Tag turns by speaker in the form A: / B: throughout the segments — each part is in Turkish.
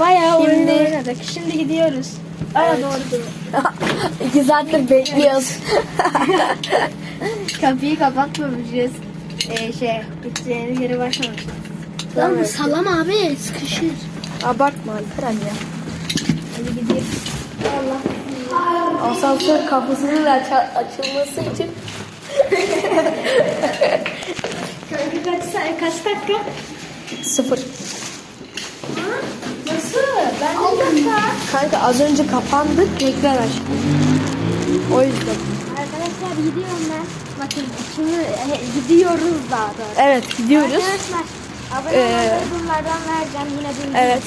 A: Bayağı oyun
B: Şimdi-
A: oynadık. Şimdi gidiyoruz. Aya doğru.
B: İki saattir bekliyoruz.
A: Kapıyı kapatmamışız. Ee, şey, gideceğiniz geri başlamışız. Lan salam abi sıkışır.
B: Abartma Alperen ya.
A: Hadi gidelim.
B: Asansör kapısının aç- açılması için
A: Kanka kaç, kaç dakika?
B: sıfır. Kanka az önce kapandı tekrar açtı. O yüzden.
A: Arkadaşlar gidiyorum ben. Bakın şimdi e, gidiyoruz daha doğrusu.
B: Evet gidiyoruz.
A: Arkadaşlar abone
B: Ee,
A: bunlardan vereceğim yine de.
B: Evet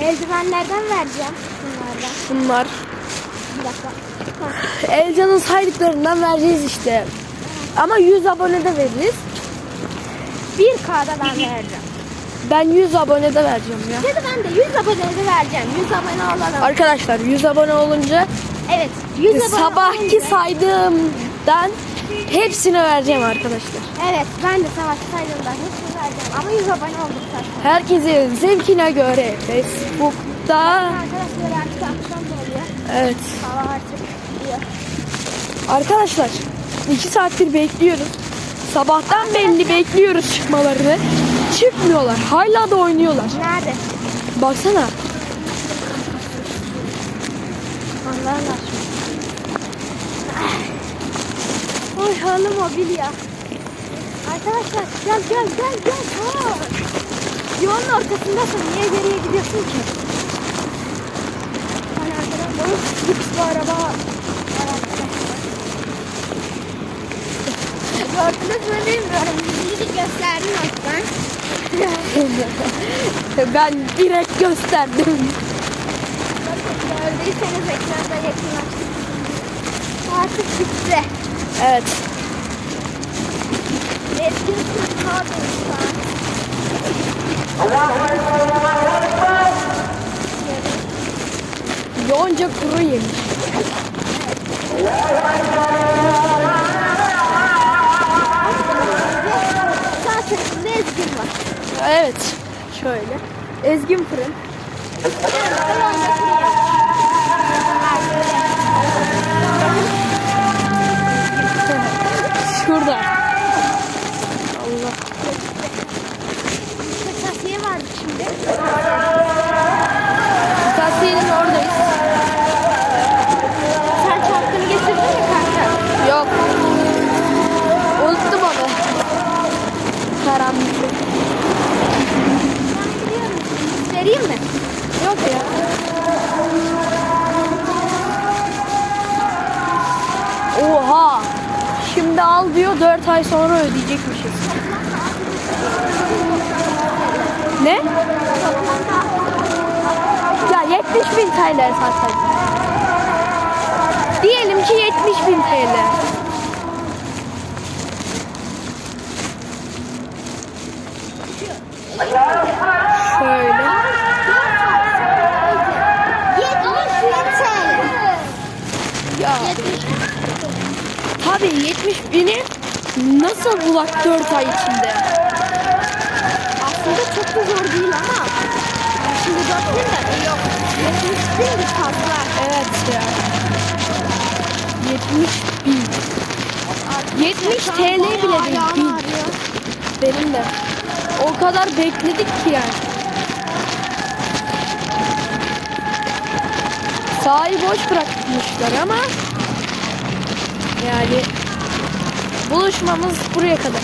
A: Eldivenlerden vereceğim bunlardan.
B: bunlar.
A: Bir dakika.
B: Elcan'ın saydıklarından vereceğiz işte. Ama 100 abone de veririz.
A: 1K'da ben vereceğim.
B: Ben 100 abone de vereceğim ya.
A: Ya da ben de 100 abone de vereceğim. 100 abone olalım.
B: Arkadaşlar 100 abone olunca
A: Evet. 100 abone
B: sabahki
A: olunca-
B: saydığımdan hepsini vereceğim arkadaşlar.
A: Evet ben de savaş saydığımda hepsini vereceğim. Ama 100 abone olduk zaten.
B: Herkesin zevkine göre Facebook'ta
A: Arkadaşlar artık akşam da oluyor.
B: evet
A: Hava artık gidiyor.
B: arkadaşlar 2 saattir bekliyoruz. Sabahtan belli bekliyoruz çıkmalarını. Çıkmıyorlar. Hala da oynuyorlar.
A: Nerede?
B: Baksana.
A: Anlarlar. Oy halı mobilya. Arkadaşlar gel gel gel gel. Aa. Yolun ortasındasın. Niye geriye gidiyorsun ki? Hani arkadan boş lüks bir araba var arkadaşlar. Gördünüz mü bilmiyorum. Bizi gösterdin aslında.
B: Ben direkt gösterdim.
A: Gördüyseniz ekranda yakınlaştık. Artık bitti.
B: Evet.
A: Türk şu an.
B: Yonca kuru yemiş. Evet. Şöyle. Ezgin fırın. 4 ay sonra ödeyecekmişiz. Ne? Ya 70 bin TL zaten. Diyelim ki 70 bin TL. Şöyle.
A: 70 TL.
B: Ya. Tabii 70 bini nasıl bulak 4 ay içinde?
A: Aslında çok da zor değil ama. Şimdi 4 bin de yok. 70 bin bir fazla.
B: Evet ya. 70 bin. 70 TL bile değil. Bin. Benim de. O kadar bekledik ki yani. Sahayı boş bırakmışlar ama yani buluşmamız buraya kadar.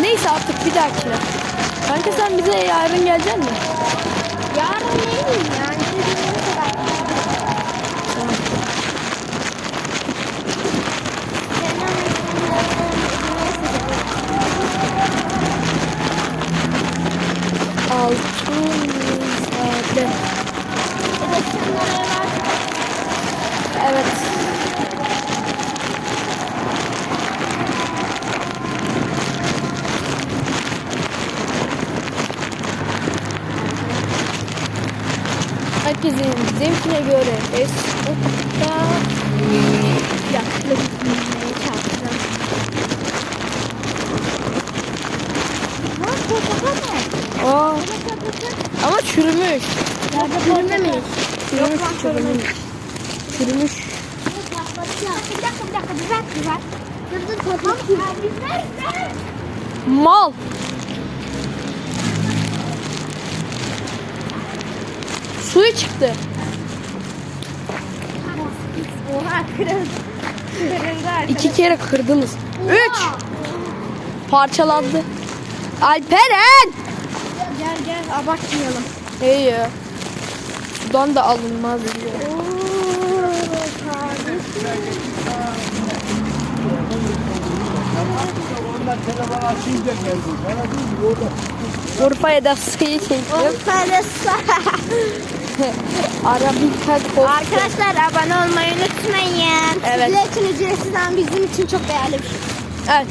B: Neyse artık bir dahakine. Kanka sen bize yarın geleceksin mi?
A: Yarın neyim yani? Dediğim kadar. Senin
B: Altınzade. Evet. Herkesin zevkine göre Facebook'ta
A: Yaşlı gitmeye çarpacağım. baksana.
B: Aa,
A: Nasıl yapacak?
B: ama çürümüş.
A: Çürümemiş.
B: Çürümüş, çürümüş. Çürümüş.
A: Bir dakika bir dakika biber biber. Dur dur tamam.
B: Mal. Suyu çıktı.
A: Oha kırıldı. Kırıldı arkadaşlar.
B: İki kere kırdınız. Üç. Parçalandı. Alperen.
A: Gel gel abartmayalım.
B: İyi. Sudan da alınmaz diyor.
C: Geldi. Bana değil orada.
B: Urfa'ya da suyu çektim.
A: Parası.
B: Arabika kostu.
A: Arkadaşlar abone olmayı unutmayın.
B: Evet.
A: Sizler için ücretsiz ama bizim için çok değerli bir şey.
B: Evet.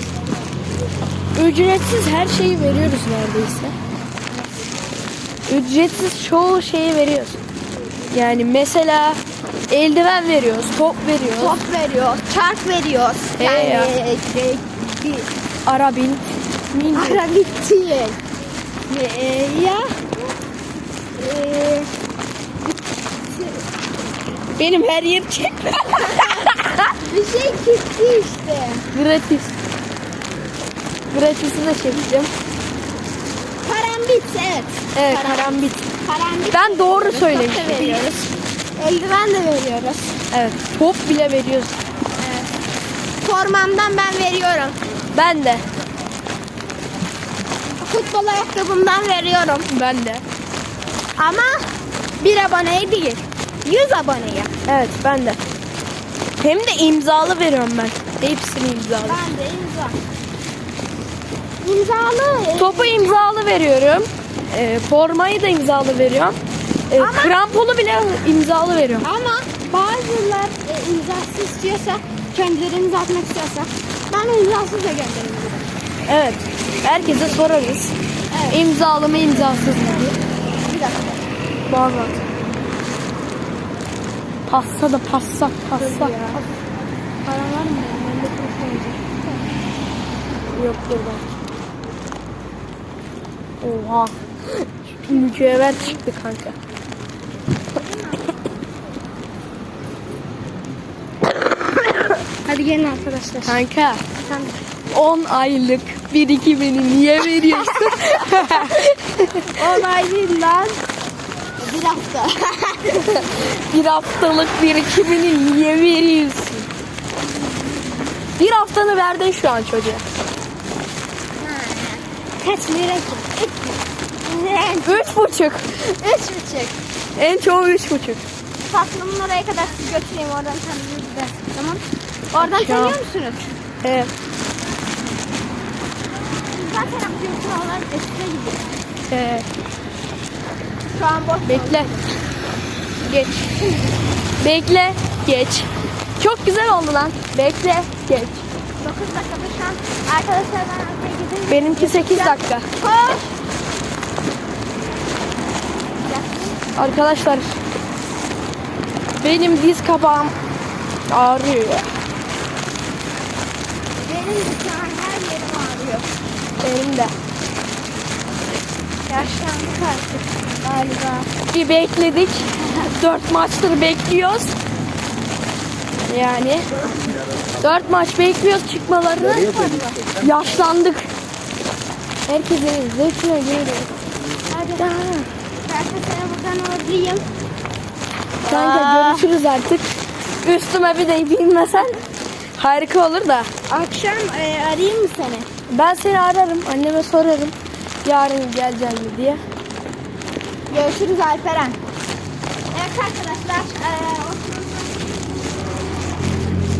B: Ücretsiz her şeyi veriyoruz neredeyse. Ücretsiz çoğu şeyi veriyoruz. Yani mesela eldiven veriyoruz, top veriyoruz.
A: Top veriyor, çark veriyoruz. Yani
B: ya.
A: e, bir
B: Arabin. Mini.
A: ara bitti. E, ya e,
B: Benim her yer çek.
A: bir şey gitti işte.
B: Gratis. Gratis'i de çekeceğim.
A: Karambit evet.
B: Evet karambit.
A: Karambit.
B: Ben doğru söylemişim.
A: Top da veriyoruz. Eldiven de veriyoruz.
B: Evet top bile veriyoruz.
A: Formamdan ben veriyorum.
B: Ben de.
A: Futbol ayakkabımdan veriyorum.
B: Ben de.
A: Ama bir aboneye değil. 100 aboneye.
B: Evet ben de. Hem de imzalı veriyorum ben. Hepsini imzalı.
A: Ben de imza. İmzalı.
B: Topu imzalı veriyorum. E, formayı da imzalı veriyorum. E,
A: Ama-
B: kramponu bile imzalı veriyorum.
A: Ama bazılar e, imzasız istiyorsa, kendileri imza atmak istiyorsa ben imzasız da gönderebilirim.
B: Evet. Herkese sorarız.
A: Evet.
B: İmzalı mı imzasız mı.
A: Bir dakika.
B: Bak. Passa da passa passa.
A: Para var mı? Ben de kurtaracağım.
B: Yok burada. Oha. Mücevher çıktı kanka.
A: Hadi gelin arkadaşlar.
B: Kanka
A: Sen
B: 10 aylık birikimini niye veriyorsun?
A: 10 ay değil lan. Bir hafta.
B: bir haftalık birikimini niye veriyorsun? Bir haftanı verdin şu an çocuğa.
A: Kaç lira ki?
B: Üç buçuk.
A: Üç buçuk.
B: En çoğu üç buçuk.
A: Tatlımın oraya kadar sizi götüreyim oradan tanıyoruz da. Tamam. Oradan
B: Akşam.
A: tanıyor musunuz?
B: Evet.
A: Zaten aktivite olan eskide gidiyor.
B: Ee,
A: Şu an boş.
B: bekle. Geç. Bekle. Geç. Çok güzel oldu lan. Bekle. Geç.
A: 9 dakikada şu an arkadaşlar ben arkaya gideyim.
B: Benimki 8 dakika.
A: Koş.
B: Arkadaşlar benim diz kapağım ağrıyor.
A: Benim şu an her yerim ağrıyor.
B: Benim de.
A: Yaşlandık artık galiba.
B: Bir bekledik. Dört maçtır bekliyoruz. Yani dört maç bekliyoruz çıkmalarını. Yaşlandık. Herkesin zevkine göre.
A: Hadi. Ben de seni buradan uğurlayayım.
B: Kanka görüşürüz artık. Üstüme bir de binmesen harika olur da.
A: Akşam e, arayayım mı seni?
B: Ben seni ararım. Anneme sorarım. Yarın geleceğim mi diye.
A: Görüşürüz Alperen. Evet arkadaşlar. E,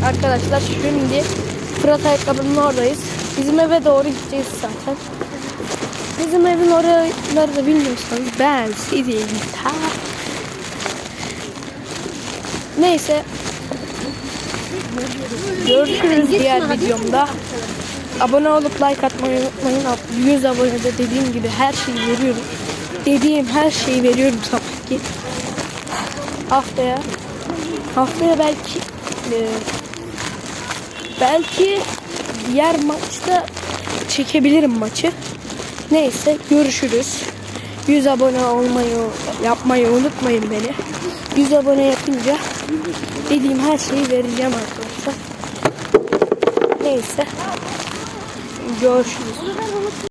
B: Arkadaşlar şimdi Fırat ayakkabının oradayız. Bizim eve doğru gideceğiz zaten. Bizim evin oraları da bilmiyorsanız ben sizi ta... Neyse. Görüşürüz diğer videomda. Abone olup like atmayı unutmayın. 100 abonede dediğim gibi her şeyi veriyorum. Dediğim her şeyi veriyorum sabahki. Haftaya. Haftaya belki e, belki diğer maçta çekebilirim maçı. Neyse görüşürüz. 100 abone olmayı yapmayı unutmayın beni. 100 abone yapınca dediğim her şeyi vereceğim arkadaşlar. Neyse. Görüşürüz.